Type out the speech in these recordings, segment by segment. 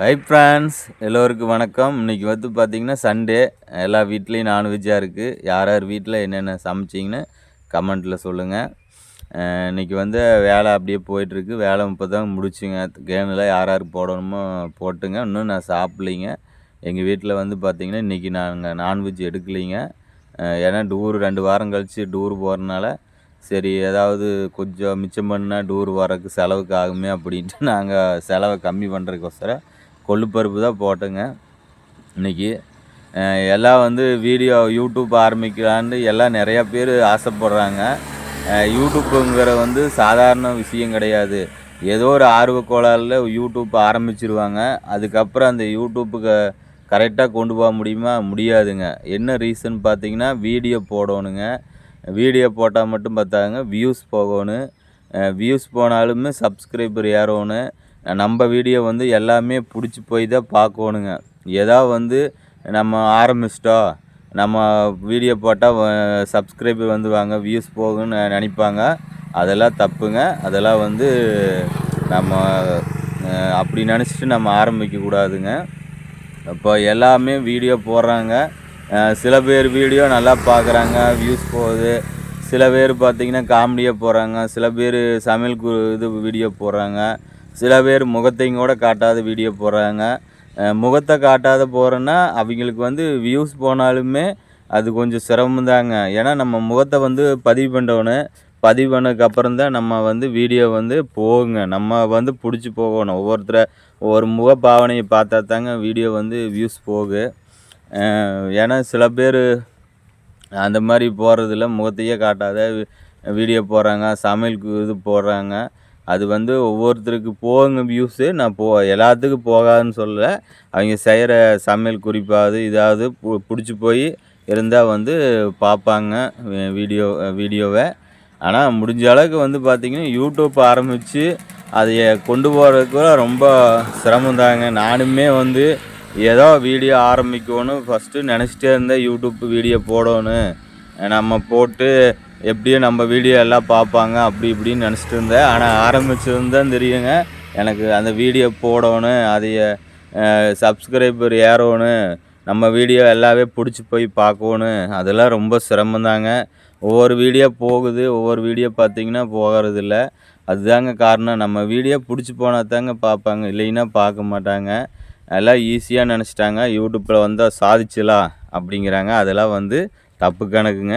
Hi friends எல்லோருக்கும் வணக்கம். இன்றைக்கி வந்து பார்த்திங்கன்னா சண்டே எல்லா வீட்லேயும் நான்வெஜ்ஜாக இருக்குது யார் யார் வீட்டில் என்னென்ன சமைச்சிங்கன்னு கமெண்ட்டில் சொல்லுங்கள் இன்றைக்கி வந்து வேலை அப்படியே போயிட்டுருக்கு. வேலை இப்போ தான் முடிச்சுங்க. கேனில் யார் யார் போடணுமோ போட்டுங்க. இன்னும் நான் சாப்பிட்லிங்க. எங்கள் வீட்டில் வந்து பார்த்திங்கன்னா இன்றைக்கி நாங்கள் நான்வெஜ் எடுக்கலிங்க. ஏன்னா டூர் ரெண்டு வாரம் கழித்து டூர் போகிறனால சரி ஏதாவது கொஞ்சம் மிச்சம் பண்ணால் டூர் வரக்கு செலவுக்கு ஆகுமே அப்படின்ட்டு நாங்கள் செலவை கம்மி பண்ணுறதுக்கோசரம் கொள்ளுப்பருப்பு தான் போட்டேங்க. இன்றைக்கி எல்லாம் வந்து வீடியோ யூடியூப் ஆரம்பிக்கலான்னு எல்லாம் நிறையா பேர் ஆசைப்படுறாங்க. யூடியூப்புங்கிற வந்து சாதாரண விஷயம் கிடையாது. ஏதோ ஒரு ஆர்வ கோளாறில் யூடியூப் ஆரம்பிச்சிருவாங்க. அதுக்கப்புறம் அந்த யூடியூப்புக்கு கரெக்டாக கொண்டு போக முடியுமா? முடியாதுங்க. என்ன ரீசன் பார்த்தீங்கன்னா வீடியோ போடணுங்க. வீடியோ போட்டால் மட்டும் பார்த்தாங்க வியூஸ் போகணும். வியூஸ் போனாலுமே சப்ஸ்கிரைபர் ஏறணும் நம்ம வீடியோ வந்து எல்லாமே பிடிச்சி போய் தான் பார்க்கணுங்க. ஏதோ வந்து நம்ம ஆரம்பிச்சிட்டோம் நம்ம வீடியோ போட்டால் சப்ஸ்கிரைபர் வந்துவாங்க வியூஸ் போகுன்னு நினைப்பாங்க. அதெல்லாம் தப்புங்க. அதெல்லாம் வந்து நம்ம அப்படி நினச்சிட்டு நம்ம ஆரம்பிக்கக்கூடாதுங்க இப்போ எல்லாமே வீடியோ போடுறாங்க. சில பேர் வீடியோ நல்லா பார்க்குறாங்க வியூஸ் போகுது. சில பேர் பார்த்திங்கன்னா காமெடியாக போடுறாங்க. சில பேர் சமையல் இது வீடியோ போடுறாங்க. சில பேர் முகத்தையும் கூட காட்டாத வீடியோ போடுறாங்க. முகத்தை காட்டாத போகிறோன்னா அவங்களுக்கு வந்து வியூஸ் போனாலுமே அது கொஞ்சம் சிரமம் தாங்க ஏன்னா நம்ம முகத்தை வந்து பதிவு பண்ணணும் பதிவு பண்ணதுக்கப்புறம் தான் நம்ம வந்து வீடியோ வந்து போகுங்க. நம்ம வந்து பிடிச்சி போகணும். ஒவ்வொருத்தரை ஒவ்வொரு முக பாவனையை பார்த்தா தாங்க வீடியோ வந்து வியூஸ் போகு. ஏன்னா சில பேர் அந்த மாதிரி போகிறதில்ல முகத்தையே காட்டாத வீடியோ போடுறாங்க சமையலுக்கு இது போடுறாங்க. அது வந்து ஒவ்வொருத்தருக்கு போங்க வியூஸு நான் போ எல்லாத்துக்கும் போகாதுன்னு சொல்லலை. அவங்க செய்கிற சமையல் குறிப்பாவது இதாவது பிடிச்சி போய் இருந்தால் வந்து பார்ப்பாங்க வீடியோ வீடியோவை ஆனால் முடிஞ்ச அளவுக்கு வந்து பார்த்திங்கன்னா யூடியூப் ஆரம்பித்து அதை கொண்டு போகிறதுக்கு ரொம்ப சிரமம் தாங்க. நானுமே வந்து ஏதோ வீடியோ ஆரம்பிக்கணும் ஃபஸ்ட்டு நினச்சிட்டே இருந்தேன். யூடியூப் வீடியோ போடணும் நம்ம போட்டு எப்படியும் நம்ம வீடியோ எல்லாம் பார்ப்பாங்க அப்படி இப்படின்னு நினச்சிட்டு இருந்தேன். ஆனால் ஆரம்பிச்சிருந்தான் தெரியுங்க எனக்கு அந்த வீடியோ போடணும் அதைய சப்ஸ்கிரைபர் ஏறணும் நம்ம வீடியோ எல்லாமே பிடிச்சி போய் பார்க்கணும். அதெல்லாம் ரொம்ப சிரமந்தாங்க ஒவ்வொரு வீடியோ போகுது ஒவ்வொரு வீடியோ பார்த்திங்கன்னா போகிறதில்ல. அதுதாங்க காரணம். நம்ம வீடியோ பிடிச்சி போனால் தாங்க பார்ப்பாங்க இல்லைன்னா பார்க்க மாட்டாங்க. எல்லாம் ஈஸியாக நினச்சிட்டாங்க. யூடியூப்பில் வந்தால் சாதிச்சலாம் அப்படிங்கிறாங்க. அதெல்லாம் வந்து தப்பு கணக்குங்க.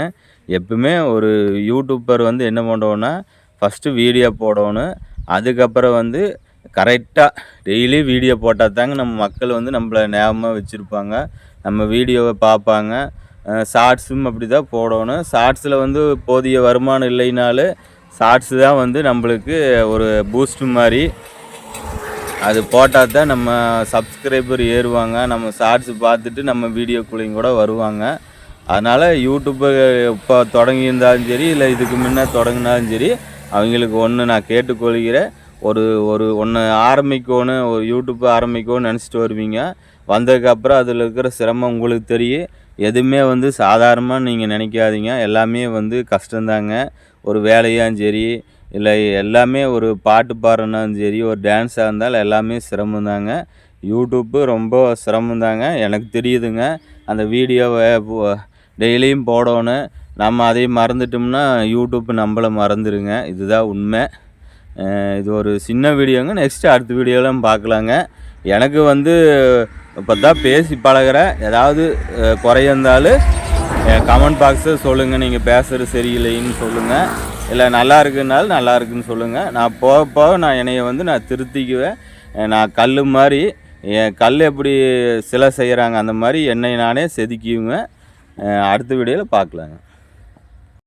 எப்பவுமே ஒரு யூடியூப்பர் வந்து என்ன பண்ணுறோன்னா ஃபஸ்ட்டு வீடியோ போடணும். அதுக்கப்புறம் வந்து கரெக்டாக டெய்லி வீடியோ போட்டால் தாங்க நம்ம மக்கள் வந்து நம்மளை ஞாபகமாக வச்சுருப்பாங்க. நம்ம வீடியோவை பார்ப்பாங்க. ஷார்ட்ஸும் அப்படி தான் போடணும். ஷார்ட்ஸில் வந்து போதிய வருமானம் இல்லைனாலும் ஷார்ட்ஸு தான் வந்து நம்மளுக்கு ஒரு பூஸ்ட் மாதிரி. அது போட்டால் தான் நம்ம சப்ஸ்கிரைபர் ஏறுவாங்க. நம்ம ஷார்ட்ஸ் பார்த்துட்டு நம்ம வீடியோக்குள்ளேயும் கூட வருவாங்க. அதனால் யூடியூப்பு இப்போ தொடங்கியிருந்தாலும் சரி இல்லை இதுக்கு முன்னே தொடங்கினாலும் சரி அவங்களுக்கு ஒன்று நான் கேட்டுக்கொள்கிறேன். ஒரு ஒரு ஒன்று ஆரம்பிக்கணும் ஒரு யூடியூப்பை ஆரம்பிக்கணும்னு நினச்சிட்டு வருவீங்க. வந்ததுக்கப்புறம் அதில் இருக்கிற சிரமம் உங்களுக்கு தெரியும். எதுவுமே வந்து சாதாரணமாக நீங்கள் நினைக்காதீங்க. எல்லாமே வந்து கஷ்டந்தாங்க ஒரு வேலையாகவும் சரி இல்லை எல்லாமே ஒரு பாட்டு பாடுறனாலும் சரி ஒரு டான்ஸாக இருந்தாலும் எல்லாமே சிரமந்தாங்க யூடியூப்பு ரொம்ப சிரமந்தாங்க எனக்கு தெரியுதுங்க. அந்த வீடியோவை டெய்லியும் போடணும். நம்ம அதையும் மறந்துட்டோம்னா யூடியூப் நம்மளை மறந்துடுங்க இதுதான் உண்மை. இது ஒரு சின்ன வீடியோங்க. நெக்ஸ்ட்டு அடுத்த வீடியோலாம் பார்க்கலாங்க. எனக்கு வந்து இப்போ தான் பேசி பழகிறேன். ஏதாவது குறையிருந்தாலும் கமெண்ட் பாக்ஸை சொல்லுங்கள் நீங்கள் பேசுகிறது சரியில்லைன்னு சொல்லுங்கள் இல்லை நல்லா இருக்குன்னாலும் நல்லா இருக்குன்னு சொல்லுங்கள் நான் போக போக நான் என்னைய வந்து நான் திருத்திக்குவேன். நான் கல் மாதிரி என் கல் எப்படி சிலை செய்கிறாங்க அந்த மாதிரி என்னை நானே செதுக்கிவேன். அடுத்த வீடியோவில் பார்க்கலாங்க